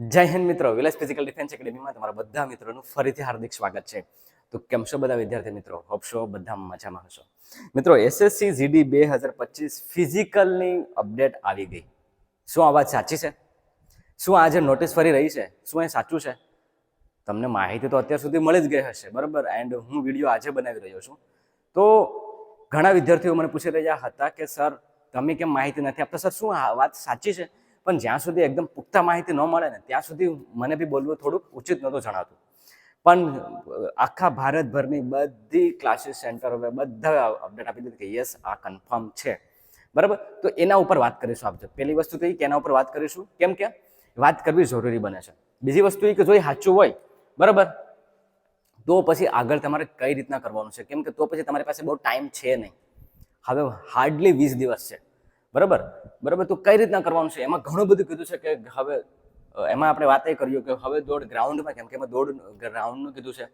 જય હિન્દ મિત્રો village physical defence એકેડેમીમાં તમારા બધા મિત્રોનું ફરીથી હાર્દિક સ્વાગત છે. તો કેમ છો બધા વિદ્યાર્થી મિત્રો? હોપશો બધા મજામાં હશો. મિત્રો એસએસસી જીડી બે હજાર પચીસ ફિઝિકલની અપડેટ આવી ગઈ. શું આ વાત સાચી છે? શું આ જે નોટિસ ફરી રહી છે? શું એ સાચું છે? તમને માહિતી તો અત્યાર સુધી મળી જ ગઈ હશે, બરાબર? એન્ડ હું વીડિયો આજે બનાવી રહ્યો છું. તો ઘણા વિદ્યાર્થીઓ મને પૂછી રહ્યા હતા કે સર તમે કેમ માહિતી નથી આપતા? સર શું આ વાત સાચી છે? પણ જ્યાં સુધી એકદમ પુખ્તા માહિતી ન મળે ને, ત્યાં સુધી મને બી બોલવું થોડુંક ઉચિત નહોતું જણાતું. પણ આખા ભારતભરની બધી ક્લાસીસ સેન્ટરોએ બધા અપડેટ આપી દીધી કે યસ આ કન્ફર્મ છે. બરાબર? તો એના ઉપર વાત કરીશું આપણે પહેલી વસ્તુ તો એ કે એના ઉપર વાત કરીશું. કેમ કે વાત કરવી જરૂરી બને છે. બીજી વસ્તુ એ કે જો એ સાચું હોય, બરાબર? તો પછી આગળ તમારે કઈ રીતના કરવાનું છે? કેમ કે તો પછી તમારી પાસે બહુ ટાઈમ છે નહીં. હવે હાર્ડલી વીસ દિવસ છે. બરાબર? બરાબર? તો કઈ રીતના કરવાનું છે? એમાં ઘણું બધું કીધું છે કે હવે એમાં આપણે વાત એ કર્યું કે હવે દોડ ગ્રાઉન્ડમાં, કેમ કે એમાં દોડ ગ્રાઉન્ડનું કીધું છે.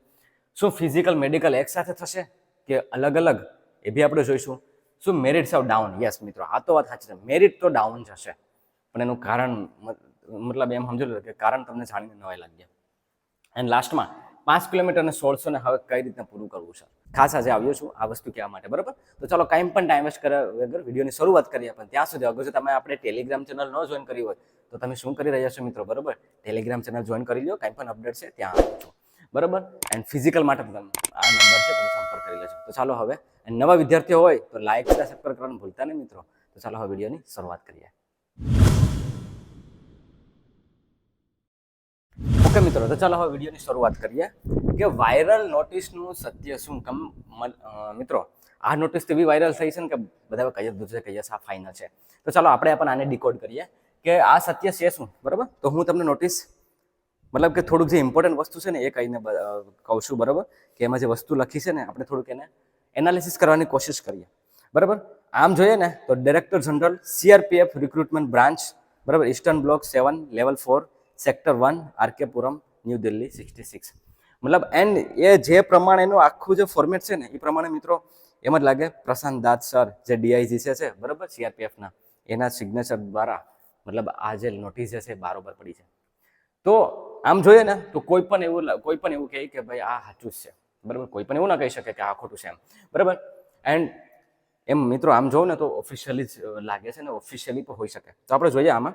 શું ફિઝિકલ મેડિકલ એક સાથે થશે કે અલગ અલગ? એ બી આપણે જોઈશું. શું મેરિટ ઓફ ડાઉન યસ મિત્રો, આ તો વાત સાચી છે. મેરિટ તો ડાઉન જશે પણ એનું કારણ મતલબ એમ સમજો કે કારણ તમને જાણીને નવાઈ લાગ્યા. એન્ડ લાસ્ટમાં પાંચ કિલોમીટર અને સોળસો ને હવે કઈ રીતના પૂરું કરવું છે? ખાસ આજે આવ્યો છું આ વસ્તુ કહેવા માટે, બરાબર? તો ચાલો કાંઈ પણ ટાઈમ વેસ્ટ કર્યા વગર વિડીયોની શરૂઆત કરીએ પણ ત્યાં સુધી અગર જો તમે આપણે ટેલિગ્રામ ચેનલ ન જોઈન કરી હોય, તો તમે શું કરી રહ્યા છો મિત્રો, બરાબર? ટેલિગ્રામ ચેનલ જોઈન કરી લો કાંઈ પણ અપડેટ છે, ત્યાં છો બરાબર? એન્ડ ફિઝિકલ માટે પણ આ નંબર છે, તમે સંપર્ક કરી લેજો. તો ચાલો હવે નવા વિદ્યાર્થીઓ હોય તો લાઇક સબસ્ક્રાઈબ કરવાનું ભૂલતા નહીં મિત્રો. તો ચાલો હવે વિડીયોની શરૂઆત કરીએ. ઓકે મિત્રો, તો ચાલો હવે વિડીયોની શરૂઆત કરીએ કે વાયરલ નોટિસનું સત્ય શું? કમ મિત્રો, આ નોટિસ તેવી વાયરલ થઈ છે ને કે બધા કહીએ દીધું છે કે યસ આ ફાઇનલ છે. તો ચાલો આપણે પણ આને ડિકોડ કરીએ કે આ સત્ય છે શું? બરાબર? તો હું તમને નોટિસ મતલબ કે થોડુંક જે ઇમ્પોર્ટન્ટ વસ્તુ છે ને એ કહીને કહું છું, બરાબર? કે એમાં જે વસ્તુ લખી છે ને, આપણે થોડુંક એને એનાલિસિસ કરવાની કોશિશ કરીએ. બરાબર? આમ જોઈએ ને, તો director general CRPF recruitment branch બરાબર? Eastern block seven level four sector one, RK Puram, new Delhi sixty six મતલબ એન્ડ એ જે પ્રમાણેનું આખું જે ફોર્મેટ છે ને, એ પ્રમાણે મિત્રો, એમ જ લાગે પ્રશાંત દાદ સર, જે ડીઆઈજી છે બરાબર? સીઆરપીએફના એના સિગ્નેચર દ્વારા, મતલબ આ જે નોટિસ છે બારોબર પડી છે. તો આમ જોઈએ ને, તો કોઈ પણ એવું કોઈ પણ એવું કહે કે ભાઈ આ સાચું છે. બરાબર? કોઈ પણ એવું ના કહી શકે કે આ ખોટું છે એમ. બરાબર? એન્ડ એમ મિત્રો, આમ જોઉં ને તો ઓફિશિયલી જ લાગે છે ને ઓફિશિયલી પણ હોઈ શકે. તો આપણે જોઈએ આમાં.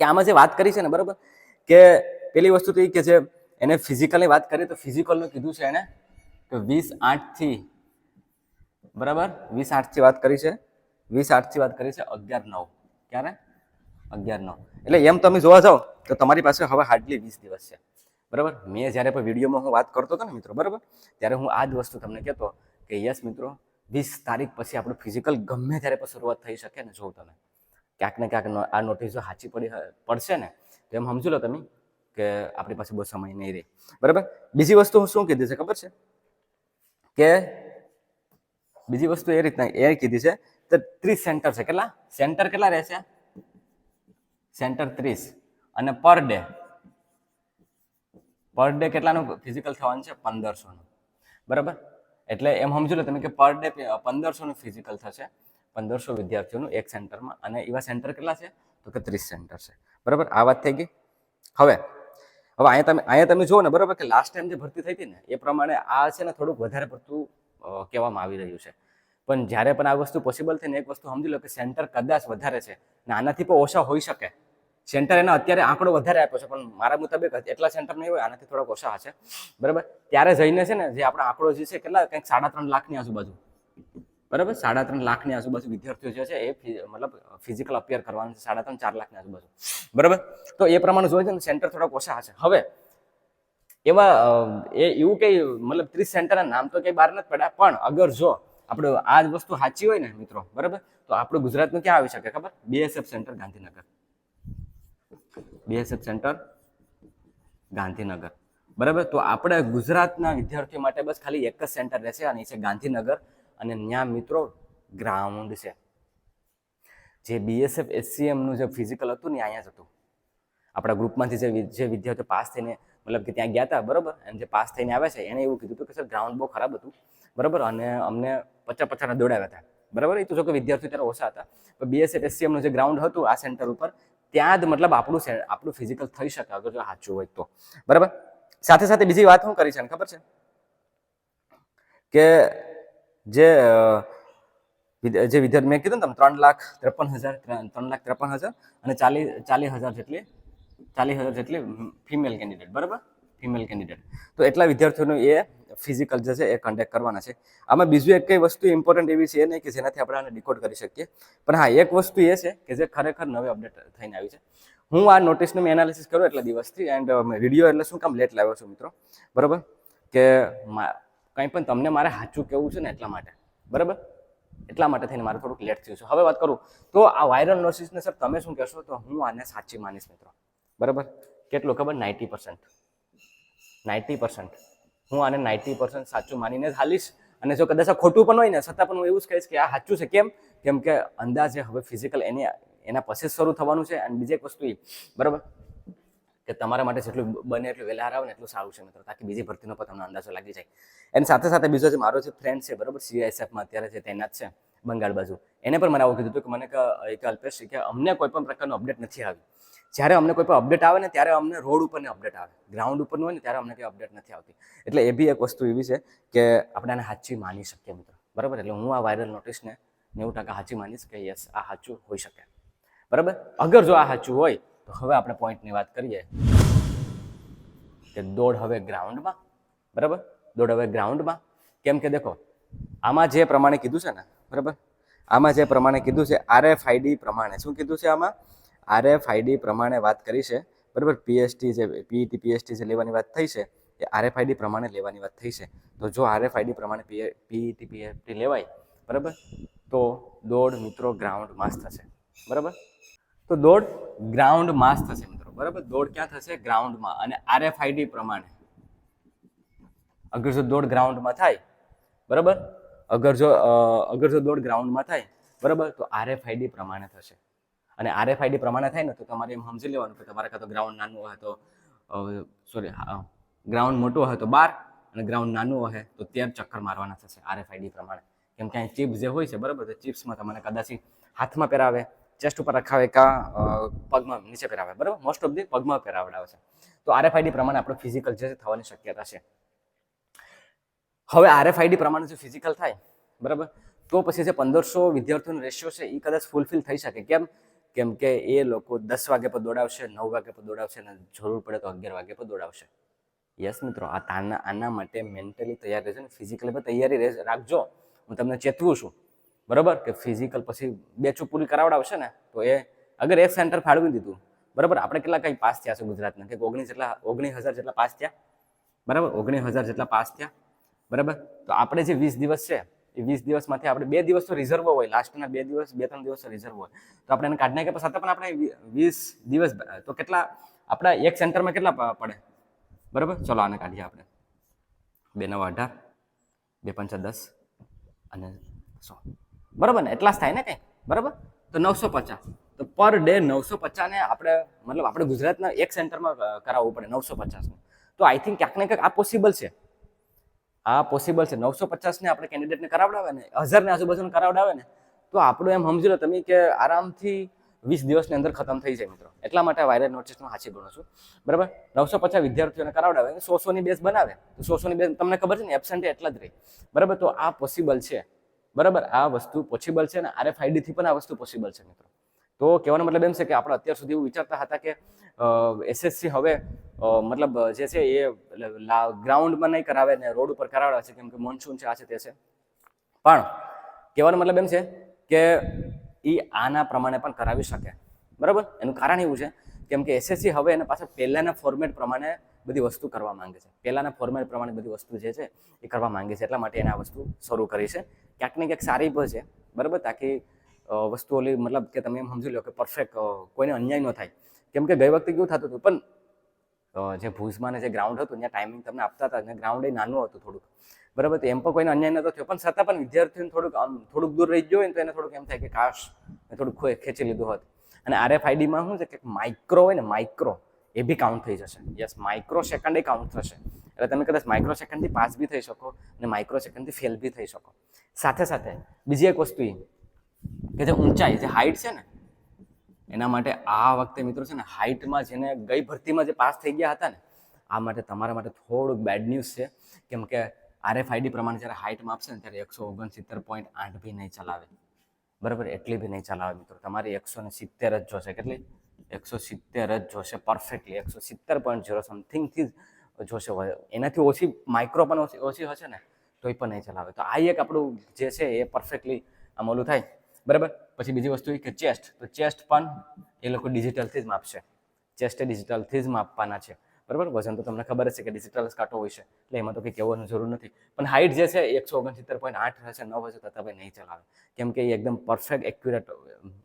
કે આમાં જે વાત કરી છે ને, બરાબર? કે પેલી વસ્તુ તો એ કે જે એને ફિઝિકલની વાત કરીએ તો ફિઝિકલનું કીધું છે એને કે વીસ આઠથી બરાબર? વીસ આઠથી વાત કરી છે. વીસ આઠથી વાત કરી છે અગિયાર નવ. ક્યારે? અગિયાર નવ. એટલે એમ તમે જોવા જાઓ તો તમારી પાસે હવે હાર્ડલી વીસ દિવસ છે. બરાબર? મેં જ્યારે પણ વિડીયોમાં હું વાત કરતો હતો ને મિત્રો, બરાબર? ત્યારે હું આ જ વસ્તુ તમને કહેતો કે યસ મિત્રો, વીસ તારીખ પછી આપણું ફિઝિકલ ગમે ત્યારે પણ શરૂઆત થઈ શકે ને જોઉં તમે. ક્યાંક ને ક્યાંક આ નોટિસ સાચી પડી પડશે ને, તો એમ સમજી લો તમે કે આપણી પાસે બહુ સમય નહીં રહે. બરાબર? બીજી વસ્તુ હું શું કીધી છે ખબર છે? કે બીજી વસ્તુ એ રીતના એ કીધી છે, તો ત્રીસ સેન્ટર છે. કેટલા? સેન્ટર કેટલા રહેશે? સેન્ટર ત્રીસ. અને per day per day કેટલાનું physical થવાનું છે? પંદરસોનું. બરાબર? એટલે એમ સમજી લો તમે કે પર ડે પંદરસોનું ફિઝિકલ થશે. પંદરસો વિદ્યાર્થીઓનું એક સેન્ટરમાં અને એવા સેન્ટર કેટલા છે? તો કે ત્રીસ સેન્ટર છે. બરાબર? આ વાત થઈ ગઈ? હવે હવે અહીંયા તમે અહીંયા તમે જુઓ ને, બરાબર, કે લાસ્ટ ટાઈમ જે ભરતી થઈ હતી ને, એ પ્રમાણે આ છે ને થોડુંક વધારે પડતું કહેવામાં આવી રહ્યું છે. પણ જ્યારે પણ આ વસ્તુ પોસિબલ થઈને એક વસ્તુ સમજી લો કે સેન્ટર કદાચ વધારે છે. ને આનાથી પણ ઓછા હોઈ શકે. સેન્ટર એના અત્યારે આંકડો વધારે આપ્યો છે, પણ મારા મુતાબિક એટલા સેન્ટર નહીં હોય, આનાથી થોડાક ઓછા હશે. બરાબર? ત્યારે જઈને છે ને, જે આપણો આંકડો જે છે, કેટલા? કંઈક સાડા ત્રણ લાખની આજુબાજુ. બરાબર? સાડા ત્રણ લાખની આજુબાજુ વિદ્યાર્થીઓ જે છે એ મતલબ ફિઝિકલ અપિયર કરવાનું છે, સાડા ત્રણ ચાર લાખની આજુબાજુ. બરાબર? તો એ પ્રમાણે જોઈએ છે ને સેન્ટર થોડાક ઓછા હશે હવે એવા એ એવું કંઈ, મતલબ, ત્રીસ સેન્ટરના નામ તો કંઈ બહાર નથી પડ્યા, પણ અગર જો આપણે આ જ વસ્તુ સાચી હોય ને, મિત્રો, બરાબર? તો આપણું ગુજરાતનું ક્યાં આવી શકે, ખબર? BSF centre Gandhinagar. BSF centre Gandhinagar. બરાબર? તો આપણે ગુજરાતના વિદ્યાર્થીઓ માટે બસ ખાલી એક જ સેન્ટર રહેશે, અને એ છે ગાંધીનગર. અને ત્યાં મિત્રો ગ્રાઉન્ડ છે. જે બીએસએફ એસસીએમનું જે ફિઝિકલ હતું ને અહીંયા જ હતું. આપણા ગ્રુપમાંથી જે જે વિદ્યાર્થીઓ પાસ થઈને, મતલબ કે ત્યાં ગયા હતા, બરાબર? અને જે પાસ થઈને આવે છે એને એવું કીધું હતું કે સર ગ્રાઉન્ડ બહુ ખરાબ હતું. બરાબર? અને અમને પચાસ પચાસ દોડાવ્યા હતા. બરાબર? એ તો જો કે વિદ્યાર્થીઓ ત્યારે ઓછા હતા. પણ બીએસએફ એસસીએમનું જે ગ્રાઉન્ડ હતું, આ સેન્ટર ઉપર, ત્યાં જ મતલબ આપણું આપણું ફિઝિકલ થઈ શકે, અગર જો સાચું હોય તો. બરાબર? સાથે સાથે બીજી વાત શું કરી છે ખબર છે? કે જે જે વિદ્યાર્થી મેં કીધું ને તમે, ત્રણ લાખ ત્રેપન હજાર, ત્રણ લાખ ત્રેપન હજાર અને ચાલીસ ચાલીસ હજાર જેટલી, ચાલીસ હજાર જેટલી ફિમેલ કેન્ડિડેટ બરાબર? ફિમેલ કેન્ડિડેટ તો એટલા વિદ્યાર્થીઓનું એ ફિઝિકલ જે છે એ કન્ડક્ટ કરવાના છે. આમાં બીજું એક કઈ વસ્તુ ઇમ્પોર્ટન્ટ એવી છે નહીં કે જેનાથી આપણે આને ડિકોડ કરી શકીએ. પણ હા, એક વસ્તુ એ છે કે જે ખરેખર નવી અપડેટ થઈને આવી છે. હું આ નોટિસનું મેં એનાલિસિસ કરું એટલા દિવસથી એન્ડ વીડિયો એટલે શું કામ લેટ લાવ્યો છું મિત્રો? બરાબર? કે મા- કંઈ પણ તમને મારે સાચું કહેવું છે ને એટલા માટે. બરાબર? એટલા માટે થઈને મારે થોડુંક લેટ થયું છે. હવે વાત કરું. તો આ વાયરલ નોટિસને સર તમે શું કહેશો? તો હું આને સાચી માનીશ મિત્રો. બરાબર? કેટલું ખબર? નાઇન્ટી પર્સન્ટ નાઇન્ટી પર્સન્ટ હું આને નાઇન્ટી પર્સન્ટ સાચું માનીને જ હાલીશ. અને જો કદાચ ખોટું પણ હોય ને, છતાં પણ હું એવું જ કહીશ કે આ સાચું છે. કેમ? કેમ કે અંદાજે હવે ફિઝિકલ એની, એના પછી શરૂ થવાનું છે. અને બીજી એક વસ્તુ એ બરાબર? કે તમારા માટે જેટલું બને એટલું વહેલા હરાવે ને એટલું સારું છે મિત્રો. તાકી બીજી ભરતીનો પણ તમને અંદાજો લાગી જાય. એની સાથે સાથે બીજો જે મારો જે ફ્રેન્ડ છે, બરાબર સીઆઈએસએફમાં અત્યારે જે તૈનાત છે, બંગાળ બાજુ. એને પણ મને આવું કીધું હતું કે મને એક અલ્પેશ કે અમને કોઈ પણ પ્રકારનું અપડેટ નથી આવી. જ્યારે અમને કોઈ પણ અપડેટ આવે ને, ત્યારે અમને રોડ ઉપરની અપડેટ આવે. ગ્રાઉન્ડ ઉપરનું હોય ને, ત્યારે અમને કંઈ અપડેટ નથી આવતી. એટલે એ બી એક વસ્તુ એવી છે કે આપણે આને સાચી માની શકીએ મિત્રો. બરાબર? એટલે હું આ વાયરલ નોટિસને નેવું ટકા સાચી માનીશ કે યસ આ સાચું હોઈ શકે. બરાબર? અગર જો આ સાચું હોય તો હવે આપણે પોઈન્ટની વાત કરીએ કે દોડ હવે ગ્રાઉન્ડમાં બરાબર? દોડ હવે ગ્રાઉન્ડમાં કેમ કે દેખો, આમાં જે પ્રમાણે કીધું છે ને, બરાબર? આમાં જે પ્રમાણે કીધું છે આરએફઆઈડી પ્રમાણે. શું કીધું છે આમાં? આરએફઆઈડી પ્રમાણે વાત કરી છે, બરાબર? પીએસટી જે પીઈટી પીએસટી જે લેવાની વાત થઈ છે, એ આરએફઆઈડી પ્રમાણે લેવાની વાત થઈ છે. તો જો આરએફઆઈડી પ્રમાણે પીઈટી પીએફટી લેવાય, બરાબર? તો દોડ મિત્રો ગ્રાઉન્ડ માસ થશે બરાબર? તો દોડ ગ્રાઉન્ડ માસ થશે મિત્રો. બરાબર? દોડ ક્યાં થશે? ગ્રાઉન્ડમાં અને આરએફઆઈડી પ્રમાણે. અગર જો દોડ ગ્રાઉન્ડમાં થાય, બરાબર? અગર જો અગર જો દોડ ગ્રાઉન્ડમાં થાય, બરાબર? તો આરએફઆઈડી પ્રમાણે થશે. અને આરએફઆઈડી પ્રમાણે થાય ને, તો તમારે એમ સમજી લેવાનું કે તમારે કાં તો ગ્રાઉન્ડ નાનું હોય તો સોરી ગ્રાઉન્ડ મોટું હોય તો બાર અને ગ્રાઉન્ડ નાનું હોય તો તેર ચક્કર મારવાના થશે આરએફઆઈડી પ્રમાણે. કેમ કે અહીં ચિપ્સ જે હોય છે, બરાબર? તો ચિપ્સમાં તમને કદાચ હાથમાં પહેરાવે ચેસ્ટ ઉપર રખાવે કા પગમાં નીચે પહેરાવે, બરાબર? મોસ્ટ ઓફ ધી પગમાં પહેરાવડાવે છે. તો આરએફઆઈડી પ્રમાણે આપણું ફિઝિકલ જે થવાની શક્યતા છે. હવે આરએફઆઈડી પ્રમાણે જો ફિઝિકલ થાય, બરાબર? તો પછી જે પંદરસો વિદ્યાર્થીઓનો રેશિયો છે એ કદાચ ફૂલફિલ થઈ શકે. કેમ? કેમ કે એ લોકો દસ વાગે પર દોડાવશે, નવ વાગે પર દોડાવશે અને જરૂર પડે તો અગિયાર વાગે પર દોડાવશે. યસ મિત્રો, આ તાના, આના માટે મેન્ટલી તૈયાર રહેજો ને. ફિઝિકલી પણ તૈયારી રાખજો. હું તમને ચેતવું છું. બરાબર? કે ફિઝિકલ પછી બેચો પૂરી કરાવડાવશે ને, તો એ અગર એક સેન્ટર ફાળવી દીધું, બરાબર? આપણે કેટલા કંઈ પાસ થયા છે ગુજરાતના? કે ઓગણીસ જેટલા, ઓગણીસ હજાર જેટલા પાસ થયા? બરાબર? ઓગણીસ હજાર જેટલા પાસ થયા, બરાબર? તો આપણે જે વીસ દિવસ છે, એ વીસ દિવસમાંથી આપણે બે દિવસ તો રિઝર્વ હોય લાસ્ટના બે દિવસ, બે ત્રણ દિવસ રિઝર્વ હોય. તો આપણે એને કાઢી નાખીએ છતાં પણ આપણે વીસ દિવસ તો કેટલા, આપણા એક સેન્ટરમાં કેટલા પડે? બરાબર? ચલો આને કાઢીએ આપણે. બે નવ અઢાર, બે પંચા દસ અને સો. બરાબર ને? એટલા જ થાય ને કંઈ? બરાબર? તો નવસો પચાસ. તો પર ડે નવસો પચાસને આપણે, મતલબ આપણે ગુજરાતના એક સેન્ટરમાં કરાવવું પડે નવસો પચાસનું. તો આઈ થિંક ક્યાંક ને ક્યાંક આ પોસિબલ છે. આ પોસિબલ છે. નવસો પચાસને આપણે કેન્ડિડેટને કરાવડાવે ને, હજારને આજુબાજુને કરાવડાવે ને, તો આપણું એમ સમજી લો તમે કે આરામથી વીસ દિવસની અંદર ખતમ થઈ જાય મિત્રો. એટલા માટે વાયરલ નોટિસમાં હાચી ગણું છું. બરાબર? નવસો પચાસ વિદ્યાર્થીઓને કરાવડાવે સો સોની બેઝ બનાવે. તો સો સોની બેઝ, તમને ખબર છે ને એબસન્ટ એટલા જ રહી. બરાબર? તો આ પોસિબલ છે. બરાબર? આ વસ્તુ પોસિબલ છે અને આરએફઆઈડી થી પણ આ વસ્તુ પોસિબલ છે મિત્રો. તો કહેવાનો મતલબ એમ છે કે આપણે અત્યાર સુધી એવું વિચારતા હતા કે એસએસસી હવે મતલબ જે છે એ ગ્રાઉન્ડમાં નહીં કરાવે ને રોડ ઉપર કરાવે છે, કેમ કે મોન્સૂન છે, આ છે તે છે. પણ કહેવાનો મતલબ એમ છે કે એ આના પ્રમાણે પણ કરાવી શકે. બરાબર? એનું કારણ એવું છે કેમ કે એસએસસી હવે એના પાછળ પહેલાના ફોર્મેટ પ્રમાણે બધી વસ્તુ કરવા માંગે છે. પહેલાના ફોર્મેટ પ્રમાણે બધી વસ્તુ જે છે એ કરવા માંગે છે. એટલા માટે એને આ વસ્તુ શરૂ કરી છે. ક્યાંક ને ક્યાંક સારી પણ છે. બરાબર? તાકી વસ્તુ ઓલી મતલબ કે તમે એમ સમજી લો કે પરફેક્ટ કોઈને અન્યાય ન થાય. કેમ કે ગઈ વખતે કેવું થતું હતું? પણ જે ભુજમાં ને જે ગ્રાઉન્ડ હતું, ત્યાં ટાઈમિંગ તમને આપતા હતા અને ગ્રાઉન્ડ એ નાનું હતું થોડુંક. બરાબર? એમ પણ કોઈને અન્યાય નતો થયો. પણ છતાં પણ વિદ્યાર્થીઓને થોડુંક થોડુંક દૂર રહી ગયો હોય તો એને થોડુંક એમ થાય કે કાશ, મેં થોડુંક ખેંચી લીધું હોત. અને આરએફઆઈડીમાં શું છે કે માઇક્રો હોય ને માઇક્રો એ બી કાઉન્ટ થઈ જશે. યસ માઇક્રો સેકન્ડ એ કાઉન્ટ થશે. એટલે તમે કદાચ માઇક્રો સેકન્ડથી પાસ બી થઈ શકો અને માઇક્રો સેકન્ડથી ફેલ બી થઈ શકો. સાથે સાથે બીજી એક વસ્તુ એ કે જે ઊંચાઈ, જે હાઇટ છે ને, એના માટે આ વખતે મિત્રો છે ને હાઇટમાં જેને ગઈ ભરતીમાં જે પાસ થઈ ગયા હતા ને, આ માટે તમારા માટે થોડુંક બેડ ન્યૂઝ છે. કેમ કે આરએફઆઈડી પ્રમાણે જ્યારે હાઇટમાં આપશે ને, ત્યારે એકસો ઓગણસિત્તેર પોઈન્ટ આઠ બી નહીં ચલાવે. બરાબર? એટલી બી નહીં ચલાવે મિત્રો. તમારી એકસો ને સિત્તેર જ જોશે. કેટલી? એકસો સિત્તેર જ જોશે પરફેક્ટલી એકસો સિત્તેર પોઈન્ટ ઝીરો સમથિંગથી જ જોશે. એનાથી ઓછી માઇક્રો પણ ઓછી ઓછી હશે ને, તોય પણ નહીં ચલાવે. તો આ એક આપણું જે છે એ પરફેક્ટલી આમ ઓલું થાય. બરાબર? પછી બીજી વસ્તુ એ કે ચેસ્ટ તો ચેસ્ટ પણ એ લોકો ડિજિટલથી જ માપશે. ચેસ્ટ ડિજિટલથી જ માપવાના છે. બરાબર? વજન તો તમને ખબર જ છે કે ડિજિટલ કાંટો હોય છે. એટલે એમાં તો કંઈ કહેવાની જરૂર નથી. પણ હાઇટ જે છે એકસો ઓગણસિત્તેર પોઈન્ટ આઠ હશે, નવ હશે, તો તમે નહીં ચલાવે. કેમ કે એ એકદમ પરફેક્ટ એક્યુરેટ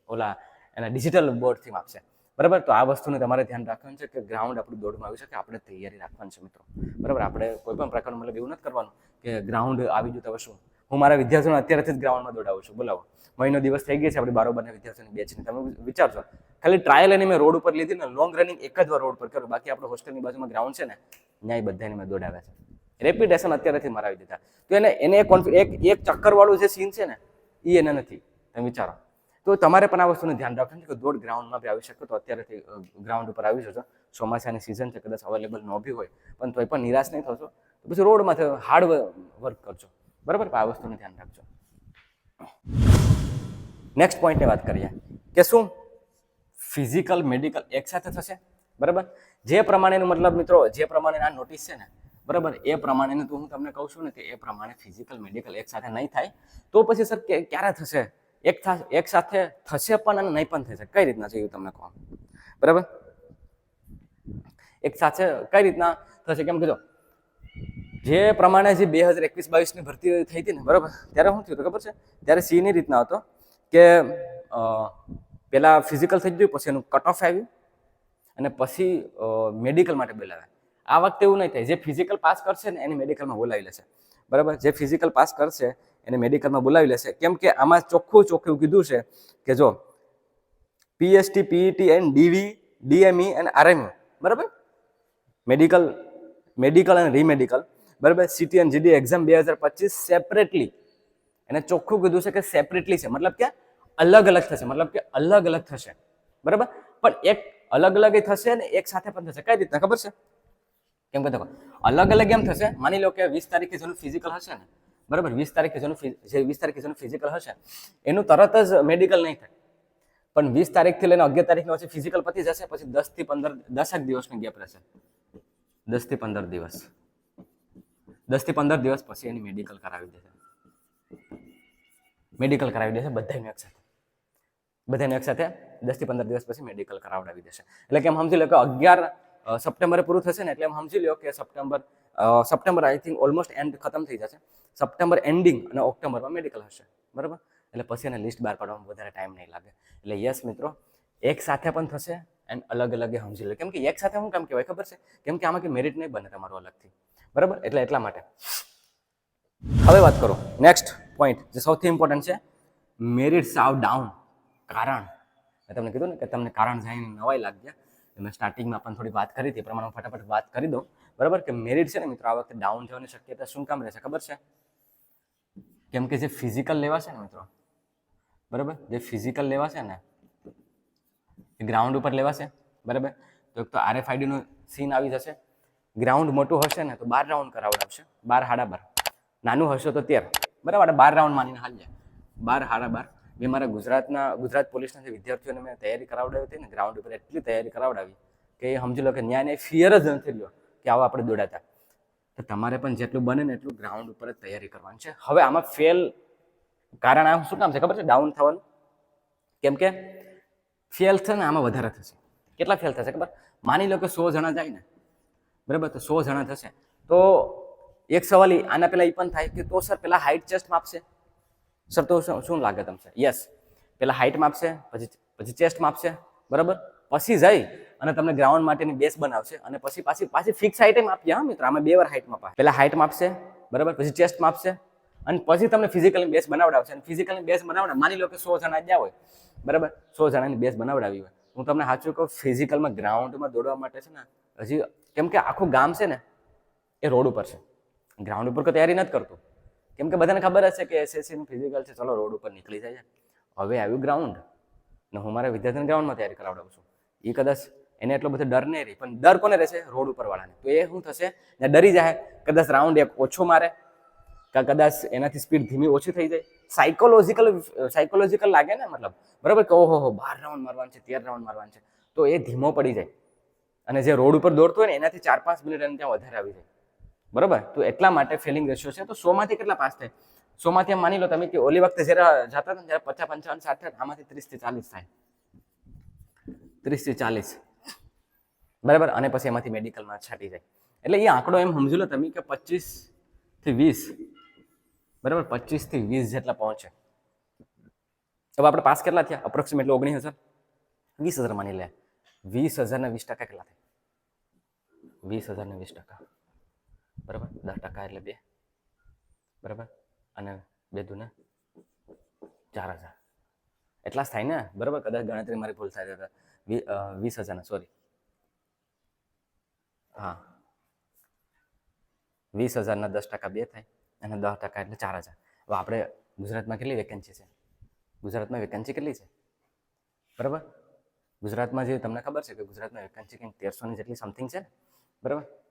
ઓલા એના ડિજિટલ બોર્ડથી માપશે. બરાબર? તો આ વસ્તુને તમારે ધ્યાન રાખવાનું છે કે ગ્રાઉન્ડ આપણું દોડમાં આવી શકે આપણે તૈયારી રાખવાની છે મિત્રો? બરાબર? આપણે કોઈ પણ પ્રકારનું મતલબ એવું નથી કરવાનું કે ગ્રાઉન્ડ આવી જતા તો શું? હું મારા વિદ્યાર્થીઓને અત્યારથી જ ગ્રાઉન્ડમાં દોડાવું છું, બોલાવો. મહિનો દિવસ થઈ ગયો છે, આપણે બારોબારના વિદ્યાર્થીઓની બેચની તમે વિચારજો. ખાલી ટ્રાયલ એની મેં રોડ ઉપર લીધી ને લોંગ રનિંગ એક જ વાર રોડ પર કર્યું. બાકી આપણે હોસ્ટેલની બાજુમાં ગ્રાઉન્ડ છે ને, ન્યાય બધાને મેં દોડાવ્યા છે. રેપિડેશન અત્યારેથી મરાવી દીધા તો એને એને એક એક ચક્કરવાળું જે સીન છે ને એ એને નથી. તમે વિચારો. તો તમારે પણ આ વસ્તુનું ધ્યાન રાખવાનું કે દોડ ગ્રાઉન્ડમાં બી આવી શકો તો અત્યારેથી ગ્રાઉન્ડ ઉપર આવી જશો ચોમાસાની સિઝન છે, કદાચ અવેલેબલ ન બી હોય, પણ તોય પણ નિરાશ નહીં થશો. તો પછી રોડમાં હાર્ડ વર્ક કરજો. બરાબર? આ વસ્તુનું ધ્યાન રાખજો. નેક્સ્ટ પોઈન્ટની વાત કરીએ કે શું ફિઝિકલ મેડિકલ એક સાથે થશે? બરાબર? જે પ્રમાણેનું મતલબ મિત્રો, જે પ્રમાણે આ નોટિસ છે ને, બરાબર? એ પ્રમાણેનું તો હું તમને કહું છું ને કે એ પ્રમાણે ફિઝિકલ મેડિકલ એક સાથે નહીં થાય. તો પછી સર ક્યારે થશે? એક એક સાથે થશે પણ અને નહીં પણ થશે. કઈ રીતના છે એવું તમને કહો? બરાબર? એક સાથે કઈ રીતના થશે? કેમ કે જો પ્રમાણે જે બે હજાર એકવીસ બાવીસની ભરતી થઈ હતી ને, બરાબર? ત્યારે શું થયું ખબર છે? ત્યારે સીની રીતના હતો કે પહેલાં ફિઝિકલ થઈ ગયું, પછી એનું કટ ઓફ આવ્યું અને પછી મેડિકલ માટે બોલાવ્યા આ વખતે એવું નહીં થાય. જે ફિઝિકલ પાસ કરશે ને, એને મેડિકલમાં બોલાવી લેશે બરાબર? જે ફિઝિકલ પાસ કરશે એને મેડિકલમાં બોલાવી લેશે. કેમ કે આમાં ચોખ્ખું ચોખ્ખું કીધું છે કે જો PST PET and DV DME and RME બરાબર? મેડિકલ મેડિકલ અને રીમેડિકલ બરાબર? સીટી એન્ડ જીડી એક્ઝામ બે હજાર પચીસ સેપરેટલી એને ચોખ્ખું કીધું છે કે સેપરેટલી છે. મતલબ કે અલગ અલગ થશે. મતલબ કે અલગ અલગ થશે. બરાબર? પણ એક અલગ અલગ થશે ને એક સાથે પણ થશે. કઈ રીતના? ખબર છે? કેમ કે દેખો, અલગ અલગ એમ થશે. માની લો કે વીસ તારીખે જેનું ફિઝિકલ હશે ને બરાબર? વીસ તારીખે જેનું જે વીસ તારીખે જેનું ફિઝિકલ હશે, એનું તરત જ મેડિકલ નહીં થાય. પણ વીસ તારીખથી લઈને અગિયાર તારીખની વચ્ચે ફિઝિકલ પતી જશે, પછી દસથી પંદર દસેક દિવસનો ગેપ રહેશે. દસથી પંદર દિવસ. દસથી પંદર દિવસ પછી એની મેડિકલ કરાવી દેશે. મેડિકલ કરાવી દેશે બધાને એક સાથે. બધાને એક સાથે દસથી પંદર દિવસ પછી મેડિકલ કરાવડાવી દેશે. એટલે કે એમ સમજી લો કે અગિયાર સપ્ટેમ્બરે પૂરું થશે ને એટલે એમ સમજી લો કે September September I think almost end ખતમ થઈ જશે. સપ્ટેમ્બર એન્ડિંગ અને ઓક્ટોબરમાં મેડિકલ હશે. બરાબર? એટલે પછી એને લિસ્ટ બહાર પાડવામાં વધારે ટાઈમ નહીં લાગે. એટલે યસ મિત્રો, એક સાથે પણ થશે એન્ડ અલગ અલગ સમજી લે. કેમ કે એક સાથે હું કેમ કહેવાય, ખબર છે? કેમ કે આમાં કે મેરિટ નહીં બને તમારું અલગથી. બરાબર? એટલે એટલા માટે. હવે વાત કરો. નેક્સ્ટ પોઈન્ટ જે સૌથી ઇમ્પોર્ટન્ટ છે મેરિટ સાવ ડાઉન કારણ. મેં તમને કીધું ને કે તમને કારણ જાણીને નવાઈ લાગ્યા. મેં સ્ટાર્ટિંગમાં પણ થોડી વાત કરી હતી પ્રમાણે હું ફટાફટ વાત કરી દઉં. બરાબર કે મેરિટ છે ને મિત્રો, આ વખતે ડાઉન થવાની શક્યતા શું કામ રહેશે, ખબર છે? કેમ કે જે ફિઝિકલ લેવાશે ને મિત્રો, બરાબર? જે ફિઝિકલ લેવાશે ને, એ ગ્રાઉન્ડ ઉપર લેવાશે બરાબર? તો એક તો આરએફઆઈડીનું સીન આવી જશે. ગ્રાઉન્ડ મોટું હશે ને, તો બાર રાઉન્ડ કરાવડાવશે બાર હાડા બાર. નાનું હશે તો તેર. બરાબર? બાર રાઉન્ડ માનીને હાલ જાય બાર હાડા બાર. મેં મારા ગુજરાતના, ગુજરાત પોલીસના જે વિદ્યાર્થીઓને મેં તૈયારી કરાવડાવી હતી ને ગ્રાઉન્ડ ઉપર એટલી તૈયારી કરાવડાવી કે સમજી લો કે ન્યાયને ફિયર જ નથી લ્યો કે આવા આપણે દોડાતા. તો તમારે પણ જેટલું બને ને એટલું ગ્રાઉન્ડ ઉપર જ તૈયારી કરવાની છે. હવે આમાં ફેલ કારણ આ શું કામ છે? ખબર છે? ડાઉન થવાનું. કેમ કે ફેલ છે ને આમાં વધારે થશે. કેટલા ફેલ થશે ખબર? માની લો કે સો જણા જાય ને, બરાબર? તો સો જણા થશે. તો એક સવાલ આના પહેલાં એ પણ થાય કે તો સર પેલા હાઇટ ચેસ્ટ માપશે? સર તો શું શું લાગે તમને? યસ પહેલાં હાઇટ માપશે, પછી પછી ચેસ્ટ માપશે, બરાબર? પછી જઈ અને તમને ગ્રાઉન્ડ માટેની બેસ બનાવશે અને પછી પાછી પાછી ફિક્સ હાઇટ આપીએ હા મિત્રો. આમાં બે વાર હાઇટ માપા. પહેલાં હાઇટ માપશે, બરાબર? પછી ચેસ્ટ માપશે અને પછી તમને ફિઝિકલની બેસ બનાવડાવશે. અને ફિઝિકલની બેસ બનાવડા માની લો કે સો જણા જ્યાં હોય, બરાબર? સો જણાની બેસ બનાવડાવી હોય. હું તમને સાચું કહું ફિઝિકલમાં ગ્રાઉન્ડમાં દોડવા માટે છે ને, હજી કેમ કે આખું ગામ છે ને, એ રોડ ઉપર છે. ગ્રાઉન્ડ ઉપર કોઈ તૈયારી નથી કરતું. કેમ કે બધાને ખબર હશે કે એસએસસીનું ફિઝિકલ છે, ચલો રોડ ઉપર નીકળી જાય હવે આવ્યું ગ્રાઉન્ડ ને હું મારા વિદ્યાર્થીને ગ્રાઉન્ડમાં તૈયારી કરાવડાવું છું. એ કદાચ એને એટલો બધો ડર નહીં રહી, પણ ડર કોને રહેશે? રોડ ઉપર વાળાને તો એ શું થશે? ને ડરી જાય. કદાચ રાઉન્ડ એક ઓછો મારે, કાં કદાચ એનાથી સ્પીડ ધીમી ઓછી થઈ જાય. સાયકોલોજીકલ સાયકોલોજીકલ લાગે ને મતલબ? બરાબર કે ઓહો બાર રાઉન્ડ મારવાનું છે, તેર રાઉન્ડ મારવાનું છે. તો એ ધીમો પડી જાય. અને જે રોડ ઉપર દોડતો હોય ને, એનાથી ચાર પાંચ મિનિટ એને ત્યાં વધારે આવી જાય. બરાબર? તો એટલા માટે ફેલિંગ રેશિયો છે. તો સોમાંથી કેટલા પાસ થાય? સોમાંથી માની લો તમે કે ઓલી વખતે જ્યારે જતા હતા ત્યારે પચાસ, પંચાવન, સાઠ આમાંથી ત્રીસથી ચાલીસ થાય. ત્રીસથી ચાલીસ. બરાબર? અને પછી એમાંથી મેડિકલમાં છાંટી જાય. એટલે એ આંકડો એમ સમજી લો તમે કે પચીસથી વીસ. બરાબર? પચીસથી વીસ જેટલા પહોંચે. હવે આપણે પાસ કેટલા થયા? અપ્રોક્સિમેટલી ઓગણીસ હજાર. વીસ હજાર માની લે. વીસ હજારના વીસ ટકા કેટલા થાય? વીસ હજારના વીસ ટકા. બરાબર? દસ ટકા એટલે બે. બરાબર? અને બે દુને ચાર હજાર. એટલા જ થાય ને? બરાબર? કદાચ ગણતરી મારી ભૂલ થાય છે વીસ હજારના સોરી હા. વીસ હજારના દસ ટકા બે થાય અને દસ ટકા એટલે ચાર હજાર. હવે આપણે ગુજરાતમાં કેટલી વેકેન્સી છે? ગુજરાતમાં વેકેન્સી કેટલી છે? બરાબર? ગુજરાતમાં જે તમને ખબર છે કે ગુજરાતમાં વેકેન્સી કંઈક તેરસોની જેટલી સમથિંગ છે ને? બરાબર?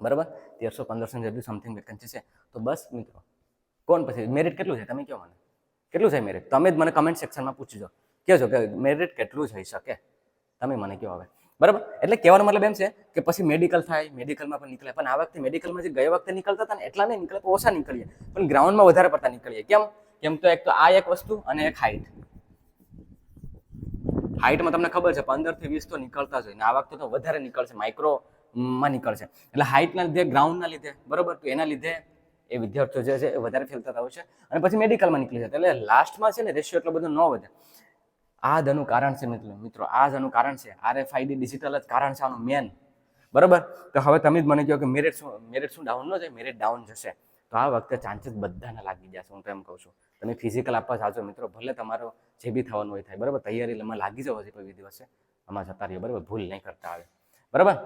બરાબર? તેરસો પંદરસો જેટલી સમથિંગ વેકન્સી છે તો બસ મિત્રો, કોણ પછી? મેરિટ કેટલું છે? તમે કહો મને. કેટલું છે મેરિટ તમે જ મને કમેન્ટ સેક્શનમાં પૂછજો કહેજો કે મેરિટ કેટલું થઈ શકે? તમે મને કહો હવે. બરાબર? એટલે કહેવાનો મતલબ એમ છે કે પછી મેડિકલ થાય મેડિકલમાં પણ નીકળે. પણ આ વખતે મેડિકલમાં જે ગયા વખતે નીકળતા હતા ને, એટલા નહીં નીકળે ઓછા નીકળીએ. પણ ગ્રાઉન્ડમાં વધારે પડતા નીકળીએ. કેમ? કેમ તો એક તો આ એક વસ્તુ અને એક હાઈટ હાઈટમાં તમને ખબર છે, પંદરથી વીસ તો નીકળતા જ હોય ને, આ વખતે તો વધારે નીકળશે. માઇક્રો માં નીકળશે. એટલે હાઇટના લીધે ગ્રાઉન્ડના લીધે, બરોબર? તો એના લીધે એ વિદ્યાર્થીઓ જે છે એ વધારે ફેલ થતા હોય છે. અને પછી મેડિકલમાં નીકળી જાય એટલે લાસ્ટમાં છે ને રેશિયો એટલો બધો ન વધે. આ જ આનું કારણ છે મિત્રો મિત્રો, આ જ આનું કારણ છે. આરએફઆઈડી ડિજિટલ જ કારણ છે આનું મેન બરોબર? તો હવે તમે જ મને કહો કે મેરિટ શું મેરિટ શું ડાઉન ન જાય મેરિટ ડાઉન જશે. તો આ વખતે ચાન્સીસ બધાને લાગી જશે હું તો એમ કહું છું. તમે ફિઝિકલ આપવા જાજો મિત્રો, ભલે તમારો જે બી થવાનું હોય થાય, બરાબર? તૈયારી લાગી જવો હજી કોઈ દિવસે આમાં જતા રહીએ, બરાબર? ભૂલ નહીં કરતા આવે. બરાબર?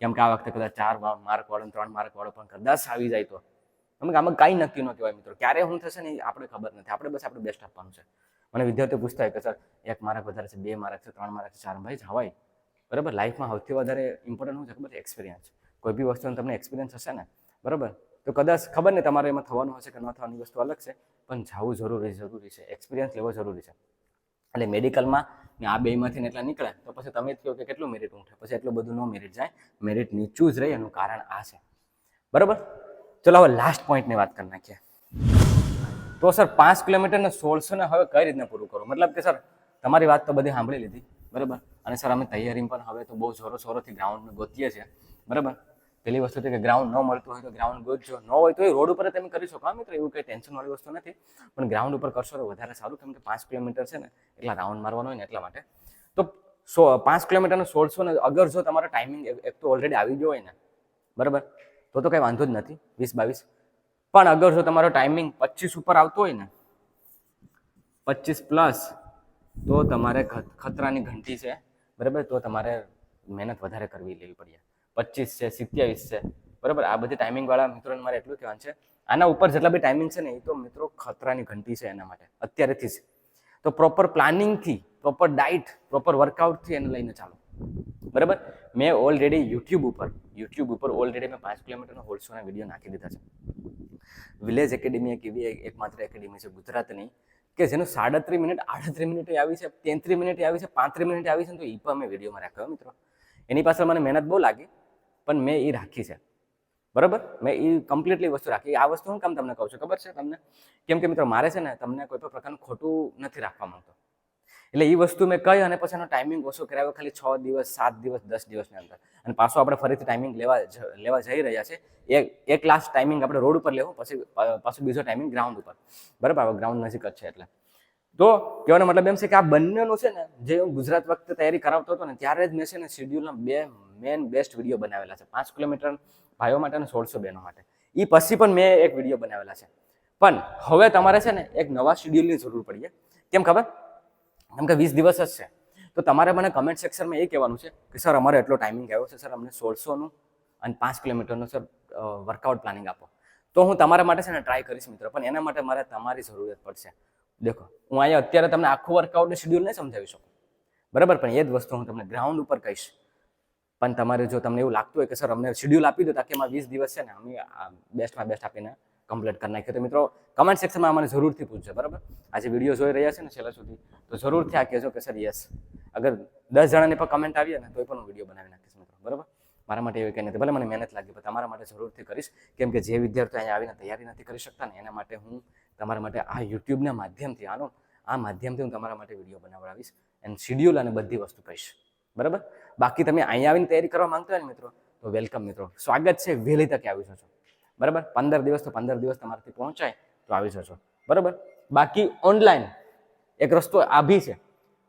કેમ કે આ વખતે કદાચ ચાર માર્ક વાળો ત્રણ માર્ક વાળો પણ કદાચ આવી જાય તો. અમે આમાં કાંઈ નક્કી ન કહેવાય મિત્રો. ક્યારે શું થશે ને આપણે ખબર નથી. આપણે બસ આપણે બેસ્ટ આપવાનું છે. મને વિદ્યાર્થીઓ પૂછતા હોય કે સર એક માર્ક વધારે છે, બે માર્ક છે, ત્રણ માર્ક છે, ચાર ભાઈ. જવાય બરાબર લાઈફમાં સૌથી વધારે ઇમ્પોર્ટન્ટ શું છે ખબર? એક્સપિરિયન્સ કોઈ બી વસ્તુનો તમને એક્સપિરિયન્સ હશે ને, બરાબર? તો કદાચ ખબર નહીં તમારે એમાં થવાનું હશે કે ન થવાની વસ્તુ અલગ છે, પણ જવું જરૂરી જરૂરી છે. એક્સપિરિયન્સ લેવો જરૂરી છે. એટલે મેડિકલમાં ને આ બેમાંથી એટલા નીકળે, તો પછી તમે જ કહો કે કેટલું મેરિટ ઉઠે પછી એટલું બધું ન મેરિટ જાય મેરિટ નીચું જ રહે, એનું કારણ આ છે. બરાબર? ચલો હવે લાસ્ટ પોઈન્ટની વાત કરી નાખીએ. તો સર પાંચ કિલોમીટરને સોળસોને હવે કઈ રીતના પૂરું કરો? મતલબ કે સર તમારી વાત તો બધી સાંભળી લીધી, બરાબર? અને સર અમે તૈયારી પણ હવે તો બહુ જોરો શોરોથી ગ્રાઉન્ડ ગોતીએ છીએ, બરાબર? પેલી વસ્તુ કે ગ્રાઉન્ડ ન મળતું હોય તો ગ્રાઉન્ડ ગોતજો ન હોય તો એ રોડ ઉપર તમે કરી શકો. મિત્ર, એવું કંઈ ટેન્શનવાળી વસ્તુ નથી. પણ ગ્રાઉન્ડ ઉપર કરશો તો વધારે સારું, કેમ કે પાંચ કિલોમીટર છે ને, એટલા રાઉન્ડ મારવાનો હોય ને એટલા માટે. તો સો, પાંચ કિલોમીટરનો સોળસો ને અગર જો તમારો ટાઈમિંગ એક તો ઓલરેડી આવી ગયો હોય ને, બરાબર? તો તો કંઈ વાંધો જ નથી, વીસ બાવીસ. પણ અગર જો તમારો ટાઈમિંગ પચીસ ઉપર આવતો હોય ને, પચીસ પ્લસ તો તમારે ખતરાની ઘંટી છે, બરાબર? તો તમારે મહેનત વધારે કરવી લેવી પડે. પચીસ છે, સિત્યાવીસ છે. બરાબર? આ બધી ટાઈમિંગવાળા મિત્રોને મારે એટલું કહેવાનું છે, આના ઉપર જેટલા બી ટાઈમિંગ છે ને, એ તો મિત્રો ખતરાની ઘંટી છે એના માટે, અત્યારેથી જ. તો પ્રોપર પ્લાનિંગથી પ્રોપર ડાયટ પ્રોપર વર્કઆઉટથી એને લઈને ચાલો. બરાબર? મેં ઓલરેડી યુટ્યુબ ઉપર યુટ્યુબ ઉપર ઓલરેડી મેં પાંચ કિલોમીટરનો હોલસોના વીડિયો નાખી દીધા છે. વિલેજ એકેડેમી એક એવી એક- એકમાત્ર એકેડેમી છે ગુજરાતની, કે જેનું સાડત્રીસ મિનિટ, આડત્રીસ મિનિટે આવી છે, તેત્રીસ મિનિટે આવી છે, પાંત્રીસ મિનિટે આવી છે તો એ પણ મેં વિડીયોમાં રાખ્યો મિત્રો. એની પાછળ મને મહેનત બહુ લાગી. પણ મેં એ રાખી છે. બરાબર? મેં એ કમ્પ્લીટલી વસ્તુ રાખી. આ વસ્તુ હું કામ તમને કહું છું? ખબર છે તમને? કેમ કે મિત્રો, મારે છે ને તમને કોઈ પણ પ્રકારનું ખોટું નથી રાખવા માંગતો. એટલે એ વસ્તુ મેં કહી અને પછી એનો ટાઈમિંગ ઓછો કરાવ્યો ખાલી છ દિવસ, સાત દિવસ, દસ દિવસની અંદર. અને પાછો આપણે ફરીથી ટાઈમિંગ લેવા લેવા જઈ રહ્યા છે. એક એક લાસ્ટ ટાઈમિંગ આપણે રોડ ઉપર લેવું, પછી, પાછો બીજો ટાઈમિંગ ગ્રાઉન્ડ ઉપર. બરાબર? ગ્રાઉન્ડ નજીક જ છે એટલે. તો કહેવાનો મતલબ એમ છે કે આ બંનેનું છે ને, જે હું ગુજરાત વખતે તૈયારી કરાવતો હતો ને, ત્યારે જ મેં છે ને શેડ્યુલના બે મેન બેસ્ટ વીડિયો બનાવેલા છે. પાંચ કિલોમીટર ભાઈઓ માટે અને સોળસો બહેનો માટે. એ પછી પણ મેં એક વીડિયો બનાવેલા છે. પણ હવે તમારે છે ને એક નવા શેડ્યુલની જરૂર પડી કેમ ખબર? કેમ કે વીસ દિવસ જ છે. તો તમારે મને કમેન્ટ સેક્શનમાં એ કહેવાનું છે કે, સર, અમારે એટલો ટાઈમિંગ આવ્યો છે, સર, અમને સોળસોનું અને પાંચ કિલોમીટરનું, સર વર્કઆઉટ પ્લાનિંગ આપો. તો હું તમારા માટે છે ને ટ્રાય કરીશ મિત્રો, પણ એના માટે મારે તમારી જરૂરિયાત પડશે. દેખો, હું અહીંયા અત્યારે તમને આખું વર્કઆઉટ શેડ્યુલ નહીં સમજાવી શકું. બરાબર? પણ એ જ વસ્તુ હું તમને ગ્રાઉન્ડ ઉપર કહીશ. પણ તમારે જો તમને એવું લાગતું હોય કે, સર, અમને શેડ્યુલ આપી દો તાકે એમાં વીસ દિવસ છે ને, અમે બેસ્ટમાં બેસ્ટ આપીને કમ્પ્લીટ કરી નાખીએ. તો મિત્રો કમેન્ટ સેક્શનમાં મને જરૂરથી પૂછજો, બરાબર? આજે વીડિયો જોઈ રહ્યા છે ને છેલ્લા સુધી, તો જરૂરથી આ કહેજો કે, સર યસ અગર દસ જણાને પણ કમેન્ટ આવીએ ને તો પણ હું વીડિયો બનાવી નાખીશ મિત્રો, બરાબર? મારા માટે એવું કંઈ નથી, ભલે મને મહેનત લાગી, પણ તમારા માટે જરૂરથી કરીશ. કેમ કે જે વિદ્યાર્થીઓ અહીંયા આવીને તૈયારી નથી કરી શકતા ને, એના માટે હું તમારા માટે આ યુટ્યુબના માધ્યમથી આનો આ માધ્યમથી હું તમારા માટે વીડિયો બનાવડાવીશ એન્ડ શિડ્યુલ અને બધી વસ્તુ કહીશ. બરાબર? બાકી તમે અહીંયા આવીને તૈયારી કરવા માંગતા હોય ને મિત્રો, તો વેલકમ મિત્રો. સ્વાગત છે વહેલી તકે આવી જશો. બરાબર? પંદર દિવસ તો પંદર દિવસ તમારાથી પહોંચાય તો આવી જશો. બરાબર? બાકી ઓનલાઈન એક રસ્તો આ બી છે.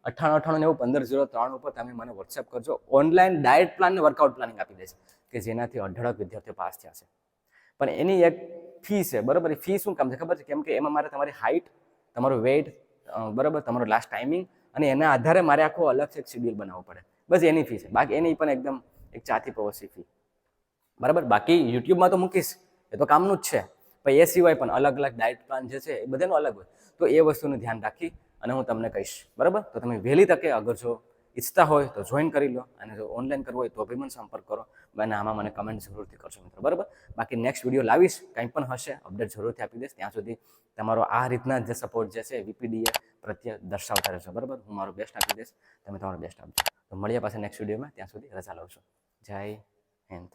અઠ્ઠાણું અઠ્ઠાણું એવું પંદર ઝીરો ત્રણ ઉપર તમે મને વોટ્સએપ કરજો. ઓનલાઈન ડાયટ પ્લાન ને વર્કઆઉટ પ્લાનિંગ આપી દેશે કે જેનાથી અઢળક વિદ્યાર્થીઓ પાસ થયા છે. પણ એની એક ફી છે. બરાબર? એ ફી શું કામ છે? ખબર છે? કેમ કે એમાં મારે તમારી હાઇટ તમારું વેઇટ બરાબર? તમારો લાસ્ટ ટાઈમિંગ અને એના આધારે મારે આખો અલગ એક શેડ્યુલ બનાવવો પડે. બસ એની ફી છે. બાકી એની પણ એકદમ એક ચાથી પવસી ફી બરાબર? બાકી યુટ્યુબમાં તો મૂકીશ. એ તો કામનું જ છે. પણ એ સિવાય પણ અલગ અલગ ડાયટ પ્લાન જે છે એ બધાનું અલગ હોય. તો એ વસ્તુનું ધ્યાન રાખી અને હું તમને કહીશ. બરાબર? તો તમે વહેલી તકે અગર જો ઈચ્છતા હોય તો જોઈન કરી લો અને જો ઓનલાઈન કરવું હોય તો બી મને સંપર્ક કરો. અને આમાં મને કમેન્ટ જરૂરથી કરશો મિત્રો, બરાબર? બાકી નેક્સ્ટ વીડિયો લાવીશ, કંઈ પણ હશે અપડેટ જરૂરથી આપી દઈશ. ત્યાં સુધી તમારો આ રીતના જે સપોર્ટ જે છે વીપીડીએ પ્રત્યે દર્શાવતા રહેશો બરાબર? હું મારો બેસ્ટ આપી દઈશ, તમે તમારો બેસ્ટ આપજો. તો મળીએ પાછા નેક્સ્ટ વિડીયોમાં ત્યાં સુધી રજા લઉં છું. જય હિન્દ.